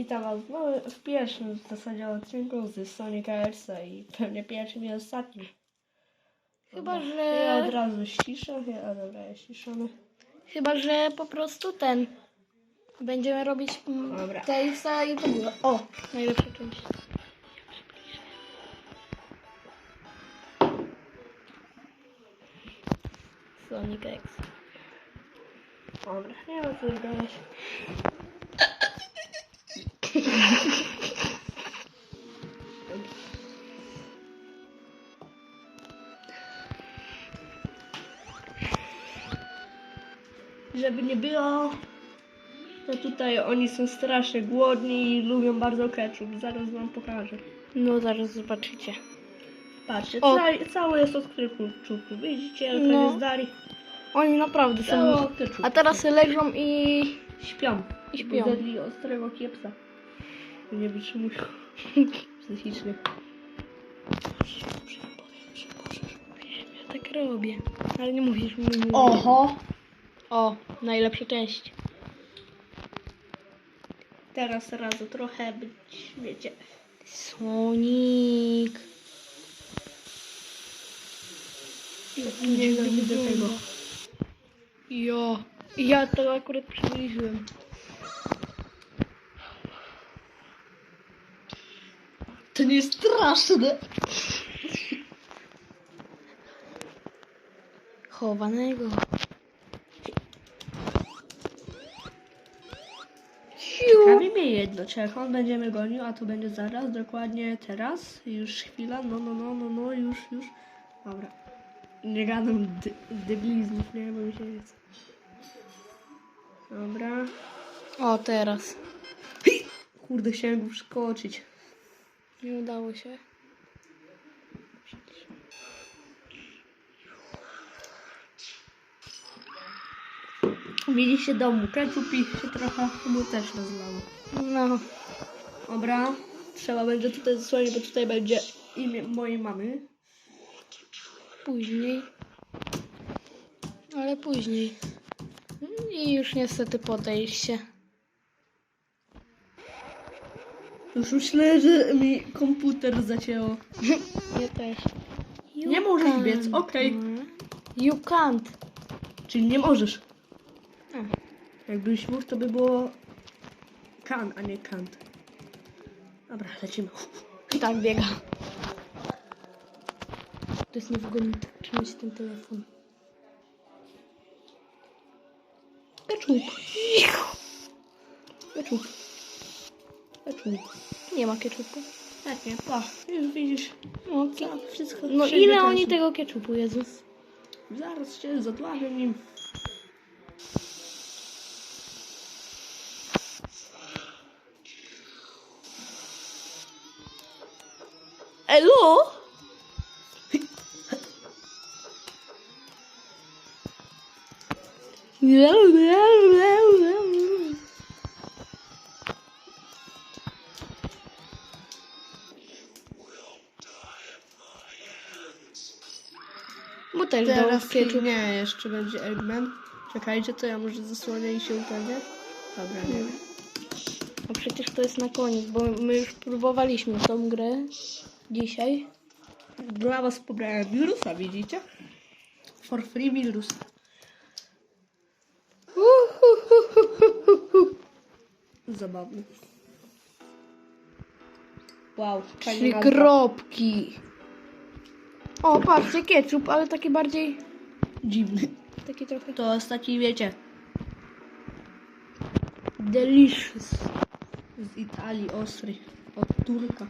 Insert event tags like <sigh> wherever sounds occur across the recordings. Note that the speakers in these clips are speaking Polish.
Witam Was w, w pierwszym w zasadzie odcinku z Sonika Ersa i pewnie pierwszym i ostatnim. Chyba, Ja że. od razu ściszę, ja dobra, jest ściszony. Chyba, że po prostu ten. Będziemy robić mm, Dobra. Tejsa i. O, najlepsza część. Sonic X. Dobra, nie ma co gadać. Żeby nie było, to tutaj oni są strasznie głodni i lubią bardzo ketchup. Zaraz wam pokażę. No, zaraz zobaczycie. Patrzcie, O. ca cały jest od ketchupu. Widzicie, jak No. no. zdali? Oni naprawdę są. od ketchupu. A teraz leżą i. Śpią. I śpią. Zjedli ostrego kiepsa. Nie wytrzymują <laughs> psychicznie. Ja tak robię. Ale nie mówisz mi. Oho! O, najlepsza część. Teraz razu trochę być, wiecie. Sonic. Nie widzę tego. Ja. Ja to akurat przybliżyłem. To nie jest straszne. Chowanego. Ciekawi mnie jedno, czy jak on będziemy gonił, a to będzie zaraz, dokładnie teraz, już chwila, no, no, no, no, no, już, już. Dobra. Nie gadam dy, debilizmów, nie, bo mi się nie chce. Dobra. O, teraz. Kurde, chciałem go przeskoczyć. Nie udało się. Widzieliście domu, ketchup się trochę mu też rozlało. No. Dobra, trzeba będzie tutaj zasłonić, bo tutaj będzie imię mojej mamy. Później. Ale później. I już niestety podejść się. Już myślę, że mi komputer zacięło. Ja też. Nie możesz biec, okej. You can't. Czyli nie możesz. Jakbyś mógł, to by było kan, a nie kant. Dobra, lecimy. Tak biega. To jest niewygodnie tak trzymać ten telefon. Ketchup. Ketchup. Ketchup. Nie ma ketchupu. Tak, nie, pa. Już widzisz. No, Co? Wszystko. no ile oni ketchup. tego ketchupu, Jezus? Zaraz cię zadławię nim. Elo? Bo <laughs> też Teraz ketchup. nie, jeszcze będzie Eggman. Czekajcie, to ja może zasłonię i się upewnię. Dobra, nie. No przecież to jest na koniec, bo my już próbowaliśmy tą grę dzisiaj. Dla was pobrałem wirusa, widzicie? For free wirus. Zabawny. Wow, Trzy kropki. O, patrzcie, ketchup, ale taki bardziej, Dziwny. taki trochę To jest taki, wiecie, delicious. z Italii, ostry. Od Turka.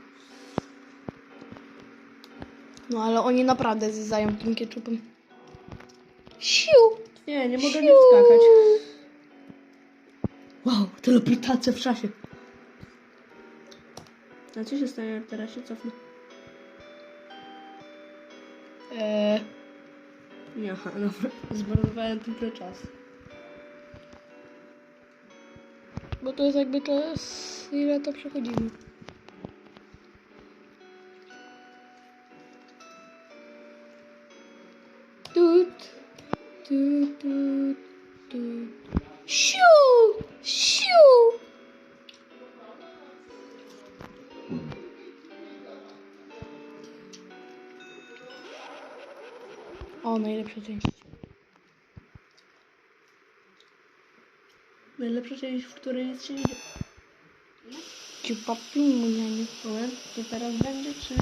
No ale oni naprawdę zjeżdżają tym ketchupem. Siu! Nie, nie mogę Siu! nie skakać. Wow, teleportacja w czasie. A co się stanie, jak teraz się cofnę? Eee, Aha, <laughs> dobra. Zmarnowałem tylko czas. bo to jest jakby czas, ile to przechodzimy. Najlepsza część. Najlepsza część, w której nic się nie. Ci papimu, ja nie. Moment, to teraz będzie, czy...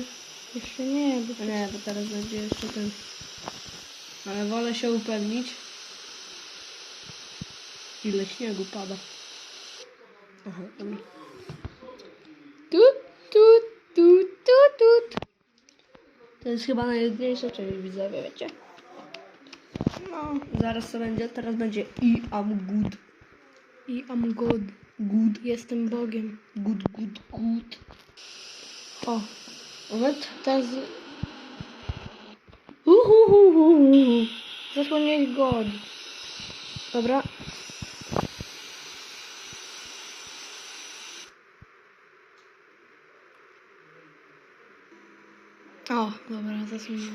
Jeszcze nie, bo Nie, bo teraz będzie jeszcze ten... Ale wolę się upewnić. Ile śniegu pada. Aha, dobra. Tu, tu, tu, tu, tu. To jest chyba najjedniejsza część, widzowie, wiecie? Zaraz co będzie? Teraz będzie I am good. I am good. Good. Jestem Bogiem. Good, good, good. O, Moment. teraz Uhuhuhuhu. zasłoniłeś God. Dobra. O, dobra, zasłoniłeś.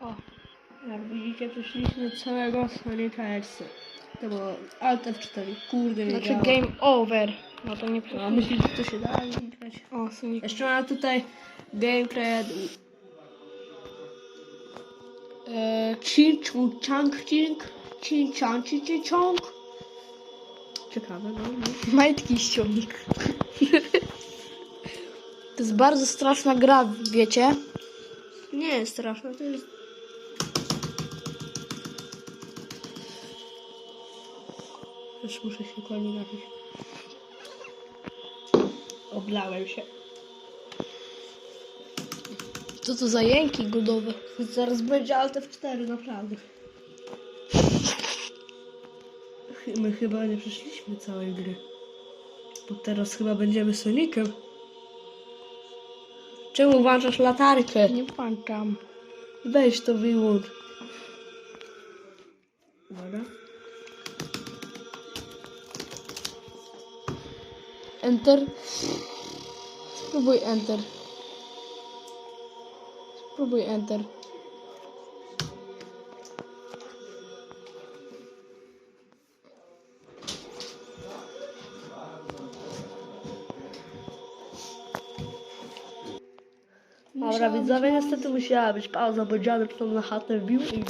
O, Widzicie, przeszliśmy całego Sonica X. To było Alt F4. Kurde, nie znaczy game over. No to nie przeszło. myślisz, że to się da grać? O, Sonic. Jeszcze mam tutaj gameplay Eee, Chin Chung Chang Ching Chin Chang Chin Chin Chong Ciekawe, no, no. majtki ściągnik. To jest bardzo straszna gra, wiecie? Nie jest straszne, to jest... Już muszę się koni napić. Oblałem się. Co to za jęki godowe? Zaraz będzie Alt F4, naprawdę. My chyba nie przeszliśmy całej gry. Bo teraz chyba będziemy Sonicem. Czemu włączasz latarkę? Nie pamiętam. Weź to wyłącz. Enter. Spróbuj enter. Spróbuj enter. Dobra, widzowie, niestety musiała być pauza, bo dziadek tam na chatę wbił i...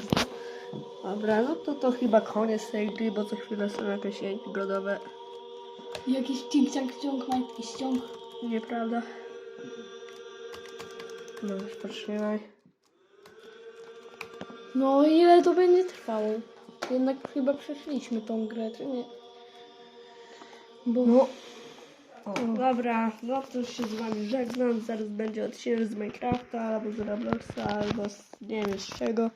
Dobra, no to to chyba koniec tej gry, bo co chwilę są jakieś jęki godowe. Jakiś cink ściąg, majtki ściąg. Nieprawda? No już potrzymaj. No ile to będzie trwało? Jednak chyba przeszliśmy tą grę, czy nie? Bo... No. O, dobra, no to już się z wami żegnam. Zaraz będzie odcinek z Minecrafta, albo z Robloxa, albo z nie wiem z czego.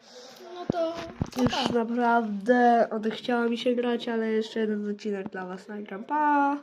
To... Już naprawdę odechciało mi się grać, ale jeszcze jeden odcinek dla was nagram. Pa!